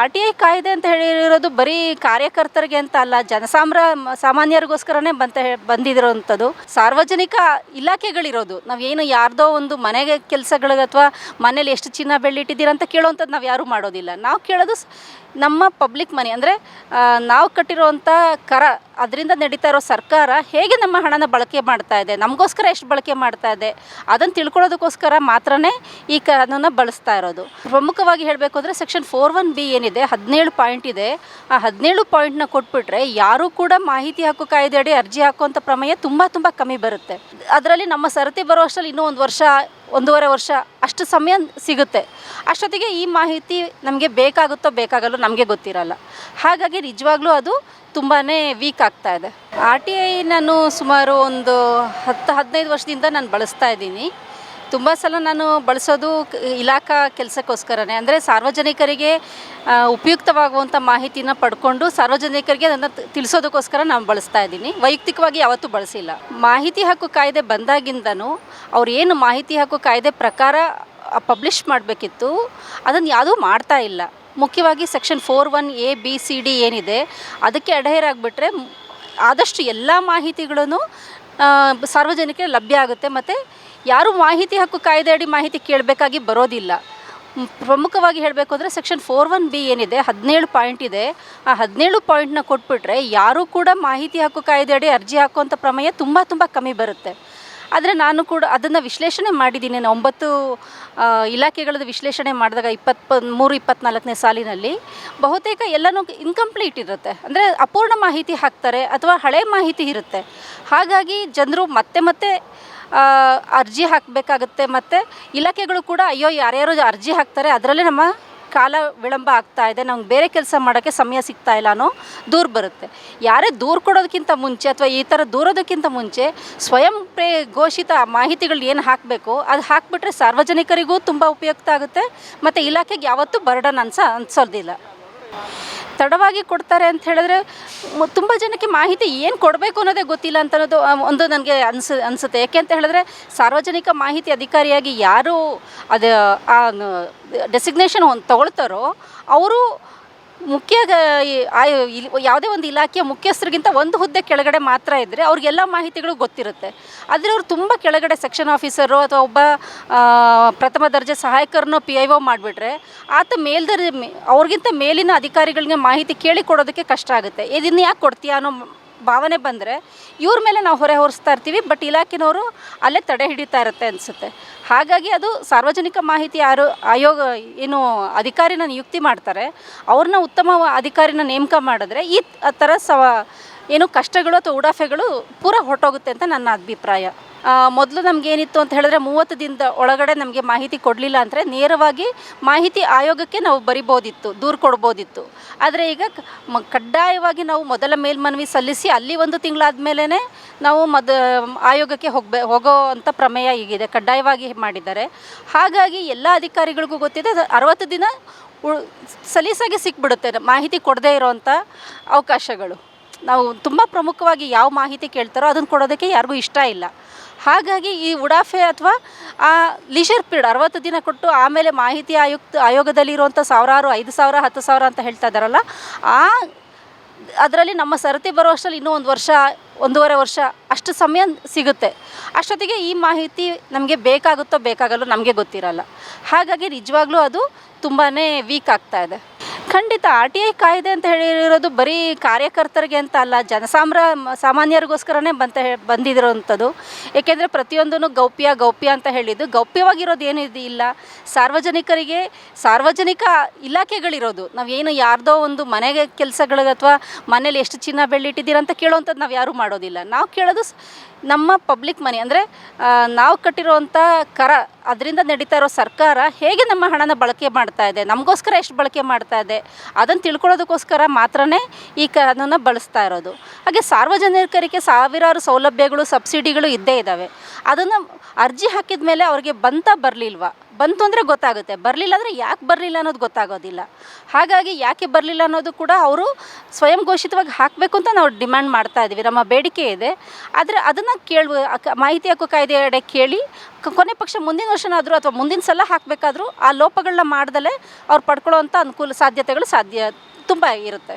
R T I ಕಾಯ್ದೆ ಅಂತ ಹೇಳಿರೋದು ಬರೀ ಕಾರ್ಯಕರ್ತರಿಗೆ ಅಂತ ಅಲ್ಲ, ಜನಸಾಮ್ರ, ಸಾಮಾನ್ಯರಿಗೋಸ್ಕರನೇ ಬಂತ ಬಂದಿರೋಂಥದ್ದು. ಸಾರ್ವಜನಿಕ ಇಲಾಖೆಗಳಿರೋದು. ನಾವೇನು ಯಾರ್ದೋ ಒಂದು ಮನೆಗೆ ಕೆಲಸಗಳಿಗೆ ಅಥವಾ ಮನೇಲಿ ಎಷ್ಟು ಚಿನ್ನ ಬೆಳ್ಳಿ ಇಟ್ಟಿದ್ದೀರ ಅಂತ ಕೇಳೋವಂಥದ್ದು ನಾವು ಯಾರೂ ಮಾಡೋದಿಲ್ಲ. ನಾವು ಕೇಳೋದು ನಮ್ಮ ಪಬ್ಲಿಕ್ ಮನಿ. ಅಂದರೆ ನಾವು ಕಟ್ಟಿರುವಂಥ ಕರ, ಅದರಿಂದ ನಡೀತಾ ಇರೋ ಸರ್ಕಾರ ಹೇಗೆ ನಮ್ಮ ಹಣನ ಬಳಕೆ ಮಾಡ್ತಾ ಇದೆ, ನಮಗೋಸ್ಕರ ಎಷ್ಟು ಬಳಕೆ ಮಾಡ್ತಾ ಇದೆ ಅದನ್ನು ತಿಳ್ಕೊಳ್ಳೋದಕ್ಕೋಸ್ಕರ ಮಾತ್ರನೇ ಈ ಕಾನೂನ ಬಳಸ್ತಾ ಇರೋದು. ಪ್ರಮುಖವಾಗಿ ಹೇಳಬೇಕು ಅಂದರೆ ಸೆಕ್ಷನ್ ಫೋರ್ ಒನ್ ಬಿ ಏನಿದೆ, ಹದಿನೇಳು ಪಾಯಿಂಟ್ ಇದೆ. ಆ ಹದಿನೇಳು ಪಾಯಿಂಟ್ನ ಕೊಟ್ಬಿಟ್ರೆ ಯಾರೂ ಕೂಡ ಮಾಹಿತಿ ಹಕ್ಕು ಕಾಯ್ದೆ ಅಡಿ ಅರ್ಜಿ ಹಾಕುವಂಥ ಪ್ರಮೇಯ ತುಂಬ ತುಂಬ ಕಮ್ಮಿ ಬರುತ್ತೆ. ಅದರಲ್ಲಿ ನಮ್ಮ ಸರತಿ ಬರೋ ಅಷ್ಟರಲ್ಲಿ ಇನ್ನೂ ಒಂದು ವರ್ಷ ಒಂದೂವರೆ ವರ್ಷ ಅಷ್ಟು ಸಮಯ ಸಿಗುತ್ತೆ. ಅಷ್ಟೊತ್ತಿಗೆ ಈ ಮಾಹಿತಿ ನಮಗೆ ಬೇಕಾಗುತ್ತೋ ಬೇಕಾಗಲ್ಲೋ ನಮಗೆ ಗೊತ್ತಿರಲ್ಲ. ಹಾಗಾಗಿ ನಿಜವಾಗ್ಲೂ ಅದು ತುಂಬಾ ವೀಕ್ ಆಗ್ತಾ ಇದೆ. ಆರ್ ಟಿ ಐ ನಾನು ಸುಮಾರು ಒಂದು ಹತ್ತು ಹದಿನೈದು ವರ್ಷದಿಂದ ನಾನು ಬಳಸ್ತಾ ಇದ್ದೀನಿ. ತುಂಬ ಸಲ ನಾನು ಬಳಸೋದು ಇಲಾಖಾ ಕೆಲಸಕ್ಕೋಸ್ಕರನೇ. ಅಂದರೆ ಸಾರ್ವಜನಿಕರಿಗೆ ಉಪಯುಕ್ತವಾಗುವಂಥ ಮಾಹಿತಿನ ಪಡ್ಕೊಂಡು ಸಾರ್ವಜನಿಕರಿಗೆ ಅದನ್ನು ತಿಳಿಸೋದಕ್ಕೋಸ್ಕರ ನಾನು ಬಳಸ್ತಾ ಇದ್ದೀನಿ. ವೈಯಕ್ತಿಕವಾಗಿ ಯಾವತ್ತೂ ಬಳಸಿಲ್ಲ. ಮಾಹಿತಿ ಹಕ್ಕು ಕಾಯ್ದೆ ಬಂದಾಗಿಂದನೂ ಅವ್ರು ಏನು ಮಾಹಿತಿ ಹಕ್ಕು ಕಾಯ್ದೆ ಪ್ರಕಾರ ಪಬ್ಲಿಷ್ ಮಾಡಬೇಕಿತ್ತು ಅದನ್ನು ಯಾವುದೂ ಮಾಡ್ತಾ ಇಲ್ಲ. ಮುಖ್ಯವಾಗಿ section four one A, B, C, D ಏನಿದೆ, ಅದಕ್ಕೆ ಅಡಹೇರಾಗ್ಬಿಟ್ರೆ ಆಗಿಬಿಟ್ರೆ ಆದಷ್ಟು ಎಲ್ಲ ಮಾಹಿತಿಗಳನ್ನು ಸಾರ್ವಜನಿಕರಿಗೆ ಲಭ್ಯ ಆಗುತ್ತೆ. ಮತ್ತು ಯಾರು ಮಾಹಿತಿ ಹಕ್ಕು ಕಾಯ್ದೆ ಅಡಿ ಮಾಹಿತಿ ಕೇಳಬೇಕಾಗಿ ಬರೋದಿಲ್ಲ. ಪ್ರಮುಖವಾಗಿ ಹೇಳಬೇಕು ಅಂದರೆ ಸೆಕ್ಷನ್ ಫೋರ್ ಒನ್ ಬಿ ಏನಿದೆ, ಹದಿನೇಳು ಪಾಯಿಂಟ್ ಇದೆ. ಆ ಹದಿನೇಳು ಪಾಯಿಂಟ್ನ ಕೊಟ್ಬಿಟ್ರೆ ಯಾರೂ ಕೂಡ ಮಾಹಿತಿ ಹಕ್ಕು ಕಾಯ್ದೆ ಅಡಿ ಅರ್ಜಿ ಹಾಕುವಂಥ ಪ್ರಮೇಯ ತುಂಬ ತುಂಬ ಕಮ್ಮಿ ಬರುತ್ತೆ. ಆದರೆ ನಾನು ಕೂಡ ಅದನ್ನು ವಿಶ್ಲೇಷಣೆ ಮಾಡಿದ್ದೀನಿ. ನಾನು ಒಂಬತ್ತು ಇಲಾಖೆಗಳದ್ದು ವಿಶ್ಲೇಷಣೆ ಮಾಡಿದಾಗ ಇಪ್ಪತ್ತ ಮೂರು ಇಪ್ಪತ್ತ್ನಾಲ್ಕನೇ ಸಾಲಿನಲ್ಲಿ ಬಹುತೇಕ ಎಲ್ಲನೂ ಇನ್ಕಂಪ್ಲೀಟ್ ಇರುತ್ತೆ. ಅಂದರೆ ಅಪೂರ್ಣ ಮಾಹಿತಿ ಹಾಕ್ತಾರೆ ಅಥವಾ ಹಳೆ ಮಾಹಿತಿ ಇರುತ್ತೆ. ಹಾಗಾಗಿ ಜನರು ಮತ್ತೆ ಮತ್ತೆ ಅರ್ಜಿ ಹಾಕಬೇಕಾಗುತ್ತೆ. ಮತ್ತು ಇಲಾಖೆಗಳು ಕೂಡ ಅಯ್ಯೋ, ಯಾರ್ಯಾರು ಅರ್ಜಿ ಹಾಕ್ತಾರೆ, ಅದರಲ್ಲೇ ನಮ್ಮ ಕಾಲ ವಿಳಂಬ ಆಗ್ತಾ ಇದೆ ನಮ್ಗೆ ಬೇರೆ ಕೆಲಸ ಮಾಡೋಕ್ಕೆ ಸಮಯ ಸಿಗ್ತಾ ಇಲ್ಲ ಅನ್ನೋ ದೂರು ಬರುತ್ತೆ. ಯಾರೇ ದೂರು ಕೊಡೋದಕ್ಕಿಂತ ಮುಂಚೆ ಅಥವಾ ಈ ಥರ ದೂರೋದಕ್ಕಿಂತ ಮುಂಚೆ ಸ್ವಯಂ ಪ್ರೇ ಘೋಷಿತ ಮಾಹಿತಿಗಳು ಏನು ಹಾಕಬೇಕು ಅದು ಹಾಕಿಬಿಟ್ರೆ ಸಾರ್ವಜನಿಕರಿಗೂ ತುಂಬ ಉಪಯುಕ್ತ ಆಗುತ್ತೆ, ಮತ್ತು ಇಲಾಖೆಗೆ ಯಾವತ್ತೂ ಬರ್ಡನ್ ಅನ್ಸ ಅನ್ಸೋದಿಲ್ಲ. ತಡವಾಗಿ ಕೊಡ್ತಾರೆ ಅಂತ ಹೇಳಿದ್ರೆ ತುಂಬ ಜನಕ್ಕೆ ಮಾಹಿತಿ ಏನು ಕೊಡಬೇಕು ಅನ್ನೋದೇ ಗೊತ್ತಿಲ್ಲ ಅಂತ ಅನ್ನೋದು ಒಂದು ನನಗೆ ಅನ್ಸ, ಅನಿಸುತ್ತೆ. ಯಾಕೆ ಅಂತ ಹೇಳಿದ್ರೆ, ಸಾರ್ವಜನಿಕ ಮಾಹಿತಿ ಅಧಿಕಾರಿಯಾಗಿ ಯಾರು ಅದು, ಆ ಡೆಸಿಗ್ನೇಷನ್ ಒಂದು ತಗೊಳ್ತಾರೋ, ಅವರು ಮುಖ್ಯ ಯಾವುದೇ ಒಂದು ಇಲಾಖೆಯ ಮುಖ್ಯಸ್ಥರಿಗಿಂತ ಒಂದು ಹುದ್ದೆ ಕೆಳಗಡೆ ಮಾತ್ರ ಇದ್ದರೆ ಅವ್ರಿಗೆಲ್ಲ ಮಾಹಿತಿಗಳು ಗೊತ್ತಿರುತ್ತೆ. ಆದರೆ ಅವ್ರು ತುಂಬ ಕೆಳಗಡೆ ಸೆಕ್ಷನ್ ಆಫೀಸರು ಅಥವಾ ಒಬ್ಬ ಪ್ರಥಮ ದರ್ಜೆ ಸಹಾಯಕರನ್ನೋ ಪಿ ಐ ಒ ಮಾಡಿಬಿಟ್ರೆ ಆತ ಮೇಲ್ದರ್ ಅವ್ರಿಗಿಂತ ಮೇಲಿನ ಅಧಿಕಾರಿಗಳಿಗೆ ಮಾಹಿತಿ ಕೇಳಿ ಕೊಡೋದಕ್ಕೆ ಕಷ್ಟ ಆಗುತ್ತೆ. ಇದನ್ನು ಯಾಕೆ ಕೊಡ್ತೀಯಾ ಅನ್ನೋ ಭಾವನೆ ಬಂದರೆ ಇವ್ರ ಮೇಲೆ ನಾವು ಹೊರೆ ಹೊರಿಸ್ತಾ ಇರ್ತೀವಿ ಬಟ್ ಇಲಾಖೆನವರು ಅಲ್ಲೇ ತಡೆ ಹಿಡಿತಾ ಇರುತ್ತೆ ಅನಿಸುತ್ತೆ. ಹಾಗಾಗಿ ಅದು ಸಾರ್ವಜನಿಕ ಮಾಹಿತಿ ಯಾರು ಆಯೋಗ ಏನು ಅಧಿಕಾರಿನ ನಿಯುಕ್ತಿ ಮಾಡ್ತಾರೆ, ಅವ್ರನ್ನ ಉತ್ತಮ ಅಧಿಕಾರಿನ ನೇಮಕ ಮಾಡಿದ್ರೆ ಈ ಥರ ಸವ ಏನು ಕಷ್ಟಗಳು ಅಥವಾ ಉಡಾಫೆಗಳು ಪೂರ ಹೊರಟೋಗುತ್ತೆ ಅಂತ ನನ್ನ ಅಭಿಪ್ರಾಯ. ಮೊದಲು ನಮಗೇನಿತ್ತು ಅಂತ ಹೇಳಿದ್ರೆ ಮೂವತ್ತು ದಿನದ ಒಳಗಡೆ ನಮಗೆ ಮಾಹಿತಿ ಕೊಡಲಿಲ್ಲ ಅಂದರೆ ನೇರವಾಗಿ ಮಾಹಿತಿ ಆಯೋಗಕ್ಕೆ ನಾವು ಬರಿಬೋದಿತ್ತು, ದೂರು ಕೊಡ್ಬೋದಿತ್ತು. ಆದರೆ ಈಗ ಕಡ್ಡಾಯವಾಗಿ ನಾವು ಮೊದಲ ಮೇಲ್ಮನವಿ ಸಲ್ಲಿಸಿ ಅಲ್ಲಿ ಒಂದು ತಿಂಗಳಾದಮೇಲೆ ನಾವು ಮದ, ಆಯೋಗಕ್ಕೆ ಹೋಗಬೇ, ಹೋಗೋ ಅಂಥ ಪ್ರಮೇಯ ಈಗಿದೆ, ಕಡ್ಡಾಯವಾಗಿ ಮಾಡಿದ್ದಾರೆ. ಹಾಗಾಗಿ ಎಲ್ಲ ಅಧಿಕಾರಿಗಳಿಗೂ ಗೊತ್ತಿದೆ ಅರವತ್ತು ದಿನ ಉ ಸಲೀಸಾಗಿ ಸಿಕ್ಬಿಡುತ್ತೆ, ಮಾಹಿತಿ ಕೊಡದೇ ಇರೋವಂಥ ಅವಕಾಶಗಳು. ನಾವು ತುಂಬ ಪ್ರಮುಖವಾಗಿ ಯಾವ ಮಾಹಿತಿ ಕೇಳ್ತಾರೋ ಅದನ್ನು ಕೊಡೋದಕ್ಕೆ ಯಾರಿಗೂ ಇಷ್ಟ ಇಲ್ಲ. ಹಾಗಾಗಿ ಈ ಉಡಾಫೆ ಅಥವಾ ಆ ಲೀಶರ್ ಪೀರಿಯಡ್ ಅರವತ್ತು ದಿನ ಕೊಟ್ಟು ಆಮೇಲೆ ಮಾಹಿತಿ ಆಯುಕ್ತ ಆಯೋಗದಲ್ಲಿರುವಂಥ ಸಾವಿರಾರು, ಐದು ಸಾವಿರ, ಹತ್ತು ಸಾವಿರ ಅಂತ ಹೇಳ್ತಾ ಇದ್ದಾರಲ್ಲ, ಆ ಅದರಲ್ಲಿ ನಮ್ಮ ಸರತಿ ಬರೋ ಅಷ್ಟರಲ್ಲಿ ಇನ್ನೂ ಒಂದು ವರ್ಷ, ಒಂದೂವರೆ ವರ್ಷ ಅಷ್ಟು ಸಮಯ ಸಿಗುತ್ತೆ. ಅಷ್ಟೊತ್ತಿಗೆ ಈ ಮಾಹಿತಿ ನಮಗೆ ಬೇಕಾಗುತ್ತೋ ಬೇಕಾಗಲ್ಲೋ ನಮಗೆ ಗೊತ್ತಿರಲ್ಲ. ಹಾಗಾಗಿ ನಿಜವಾಗ್ಲೂ ಅದು ತುಂಬಾ ವೀಕ್ ಆಗ್ತಾ ಇದೆ. ಖಂಡಿತ ಆರ್ ಟಿ ಐ ಕಾಯ್ದೆ ಅಂತ ಹೇಳಿರೋದು ಬರೀ ಕಾರ್ಯಕರ್ತರಿಗೆ ಅಂತ ಅಲ್ಲ, ಜನಸಾಮ್ರ, ಸಾಮಾನ್ಯರಿಗೋಸ್ಕರನೇ ಬಂತ ಹೇ- ಏಕೆಂದರೆ ಪ್ರತಿಯೊಂದೂ ಗೌಪ್ಯ ಗೌಪ್ಯ ಅಂತ ಹೇಳಿದ್ದು. ಗೌಪ್ಯವಾಗಿರೋದು ಏನಿದೆ ಇಲ್ಲ. ಸಾರ್ವಜನಿಕರಿಗೆ, ಸಾರ್ವಜನಿಕ ಇಲಾಖೆಗಳಿರೋದು. ಏನು ಯಾರ್ದೋ ಒಂದು ಮನೆಗೆ ಕೆಲಸಗಳಿಗೆ ಅಥವಾ ಮನೇಲಿ ಎಷ್ಟು ಚಿನ್ನ ಬೆಳ್ಳಿ ಇಟ್ಟಿದ್ದೀರ ಅಂತ ಕೇಳೋವಂಥದ್ದು ನಾವು ಯಾರೂ ಮಾಡೋದಿಲ್ಲ. ನಾವು ಕೇಳೋದು ನಮ್ಮ ಪಬ್ಲಿಕ್ ಮನಿ. ಅಂದರೆ ನಾವು ಕಟ್ಟಿರುವಂಥ ಕರ ಅದರಿಂದ ನಡೀತಾ ಇರೋ ಸರ್ಕಾರ ಹೇಗೆ ನಮ್ಮ ಹಣನ ಬಳಕೆ ಮಾಡ್ತಾ ಇದೆ, ನಮಗೋಸ್ಕರ ಎಷ್ಟು ಬಳಕೆ ಮಾಡ್ತಾ ಇದೆ, ಅದನ್ನು ತಿಳ್ಕೊಳ್ಳೋದಕ್ಕೋಸ್ಕರ ಮಾತ್ರನೇ ಈ ಕಾನೂನ ಬಳಸ್ತಾ ಇರೋದು. ಹಾಗೆ ಸಾರ್ವಜನಿಕರಿಗೆ ಸಾವಿರಾರು ಸೌಲಭ್ಯಗಳು, ಸಬ್ಸಿಡಿಗಳು ಇದ್ದೇ ಇದ್ದಾವೆ. ಅದನ್ನು ಅರ್ಜಿ ಹಾಕಿದ ಮೇಲೆ ಅವ್ರಿಗೆ ಬಂತ ಬರಲಿಲ್ವಾ? ಬಂತು ಅಂದರೆ ಗೊತ್ತಾಗುತ್ತೆ. ಬರಲಿಲ್ಲ ಅಂದರೆ ಯಾಕೆ ಬರಲಿಲ್ಲ ಅನ್ನೋದು ಗೊತ್ತಾಗೋದಿಲ್ಲ. ಹಾಗಾಗಿ ಯಾಕೆ ಬರಲಿಲ್ಲ ಅನ್ನೋದು ಕೂಡ ಅವರು ಸ್ವಯಂ ಘೋಷಿತವಾಗಿ ಹಾಕಬೇಕು ಅಂತ ನಾವು ಡಿಮ್ಯಾಂಡ್ ಮಾಡ್ತಾ ಇದ್ದೀವಿ ನಮ್ಮ ಬೇಡಿಕೆ ಇದೆ. ಆದರೆ ಅದನ್ನು ಕೇಳುವ ಮಾಹಿತಿ ಹಕ್ಕು ಕಾಯ್ದೆ ಅಡಿ ಕೇಳಿ ಕೊನೆ ಪಕ್ಷ ಮುಂದಿನ ವರ್ಷನಾದರೂ ಅಥವಾ ಮುಂದಿನ ಸಲ ಹಾಕಬೇಕಾದ್ರೂ ಆ ಲೋಪಗಳನ್ನ ಮಾಡ್ದಲೇ ಅವ್ರು ಪಡ್ಕೊಳ್ಳೋವಂಥ ಅನುಕೂಲ ಸಾಧ್ಯತೆಗಳು ಸಾಧ್ಯ, ತುಂಬ ಇರುತ್ತೆ.